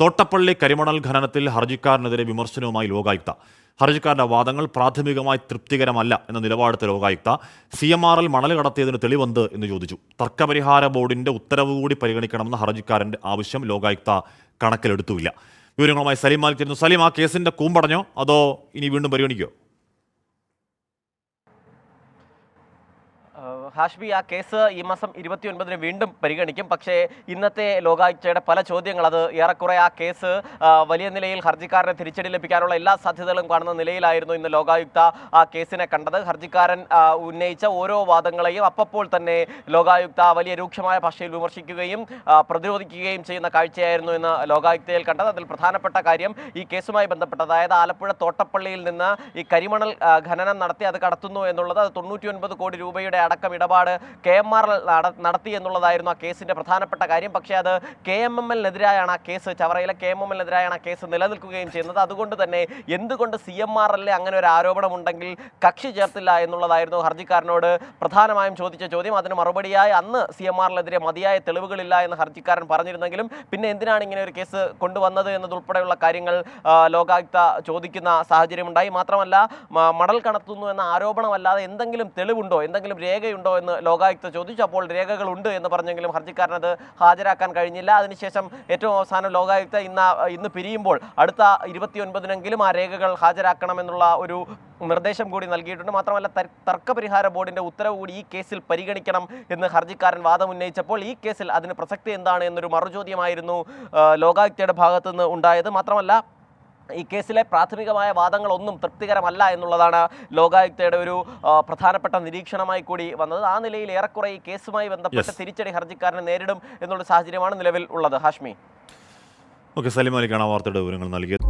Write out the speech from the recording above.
തോട്ടപ്പള്ളി കരിമണൽ ഖനനത്തിൽ ഹർജിക്കാരനെതിരെ വിമർശനവുമായി ലോകായുക്ത. ഹർജിക്കാരന്റെ വാദങ്ങൾ പ്രാഥമികമായി തൃപ്തികരമല്ല എന്ന നിലപാടെടുത്ത Lokayukta C M R L മണൽ കടത്തിയതിന് തെളിവെന്ത് എന്ന് ചോദിച്ചു. തർക്കപരിഹാര ബോർഡിന്റെ ഉത്തരവ് കൂടി പരിഗണിക്കണമെന്ന ഹർജിക്കാരന്റെ ആവശ്യം ലോകായുക്ത കണക്കിലെടുത്തുമില്ല. വിവരങ്ങളുമായി സലീം മാലിക് സലീം ആ കേസിന്റെ കൂമ്പടഞ്ഞോ? അതോ ഇനി വീണ്ടും പരിഗണിക്കോ? ഹാഷ്ബി ആ കേസ് ഈ മാസം ഇരുപത്തി ഒൻപതിന് വീണ്ടും പരിഗണിക്കും. പക്ഷേ ഇന്നത്തെ ലോകായുക്തയുടെ പല ചോദ്യങ്ങൾ അത് ഏറെക്കുറെ ആ കേസ് വലിയ നിലയിൽ ഹർജിക്കാരനെ തിരിച്ചടി ലഭിക്കാനുള്ള എല്ലാ സാധ്യതകളും കാണുന്ന നിലയിലായിരുന്നു ഇന്ന് ലോകായുക്ത ആ കേസിനെ കണ്ടത്. ഹർജിക്കാരൻ ഉന്നയിച്ച ഓരോ വാദങ്ങളെയും അപ്പപ്പോൾ തന്നെ ലോകായുക്ത വലിയ രൂക്ഷമായ ഭാഷയിൽ വിമർശിക്കുകയും പ്രതിരോധിക്കുകയും ചെയ്യുന്ന കാഴ്ചയായിരുന്നു ഇന്ന് ലോകായുക്തയിൽ കണ്ടത്. അതിൽ പ്രധാനപ്പെട്ട കാര്യം ഈ കേസുമായി ബന്ധപ്പെട്ട അതായത് ആലപ്പുഴ തോട്ടപ്പള്ളിയിൽ നിന്ന് ഈ കരിമണൽ ഖനനം നടത്തി അത് കടത്തുന്നു എന്നുള്ളത് അത് തൊണ്ണൂറ്റി കോടി രൂപയുടെ അടക്കം ഇടപാട് കെ എം ആർ നടത്തി എന്നുള്ളതായിരുന്നു ആ കേസിന്റെ പ്രധാനപ്പെട്ട കാര്യം. പക്ഷേ അത് കെ എം എം എല്ലിനെതിരായാണ് ആ കേസ് ചവറയിലെ കെ എം എം എല്ലിനെതിരായാണ് ആ കേസ് നിലനിൽക്കുകയും ചെയ്യുന്നത്. അതുകൊണ്ട് തന്നെ എന്തുകൊണ്ട് സി എം ആർ എല്ലിൽ അങ്ങനെ ഒരു ആരോപണമുണ്ടെങ്കിൽ കക്ഷി ചേർത്തില്ല എന്നുള്ളതായിരുന്നു ഹർജിക്കാരനോട് പ്രധാനമായും ചോദിച്ച ചോദ്യം. അതിന് മറുപടിയായി അന്ന് സി എം ആറിനെതിരെ മതിയായ തെളിവുകളില്ല എന്ന് ഹർജിക്കാരൻ പറഞ്ഞിരുന്നെങ്കിലും പിന്നെ എന്തിനാണ് ഇങ്ങനെ ഒരു കേസ് കൊണ്ടുവന്നത് എന്നതുൾപ്പെടെയുള്ള കാര്യങ്ങൾ ലോകായുക്ത ചോദിക്കുന്ന സാഹചര്യമുണ്ടായി. മാത്രമല്ല മടൽ കണത്തുന്നു എന്ന ആരോപണമല്ലാതെ എന്തെങ്കിലും തെളിവുണ്ടോ? എന്തെങ്കിലും രേഖയുണ്ടോ എന്ന് ലോകായുക്ത ചോദിച്ചു. അപ്പോൾ രേഖകളുണ്ട് എന്ന് പറഞ്ഞെങ്കിലും ഹർജിക്കാരനത് ഹാജരാക്കാൻ കഴിഞ്ഞില്ല. അതിനുശേഷം ഏറ്റവും അവസാനം ലോകായുക്ത ഇന്ന് ഇന്ന് പിരിയുമ്പോൾ അടുത്ത ഇരുപത്തിയൊൻപതിനെങ്കിലും ആ രേഖകൾ ഹാജരാക്കണമെന്നുള്ള ഒരു നിർദ്ദേശം കൂടി നൽകിയിട്ടുണ്ട്. മാത്രമല്ല തർ- തർക്കപരിഹാര ബോർഡിന്റെ ഉത്തരവ് കൂടി ഈ കേസിൽ പരിഗണിക്കണം എന്ന് ഹർജിക്കാരൻ വാദം ഉന്നയിച്ചപ്പോൾ ഈ കേസിൽ അതിന് പ്രസക്തി എന്താണ് എന്നൊരു മറുചോദ്യമായിരുന്നു ലോകായുക്തയുടെ ഭാഗത്തുനിന്ന് ഉണ്ടായത്. മാത്രമല്ല ഈ കേസിലെ പ്രാഥമികമായ വാദങ്ങളൊന്നും തൃപ്തികരമല്ല എന്നുള്ളതാണ് ലോകായുക്തയുടെ ഒരു പ്രധാനപ്പെട്ട നിരീക്ഷണമായി കൂടി വന്നത്. ആ നിലയിൽ ഏറെക്കുറെ ഈ കേസുമായി ബന്ധപ്പെട്ട്. തിരിച്ചടി ഹർജിക്കാരനെ നേരിടും എന്നുള്ള സാഹചര്യമാണ് നിലവിൽ ഉള്ളത്. ഹാഷ്മി. ഓക്കെ സലിം അലിക്കാണ് വാർത്തയുടെ വിവരങ്ങൾ നൽകിയത്.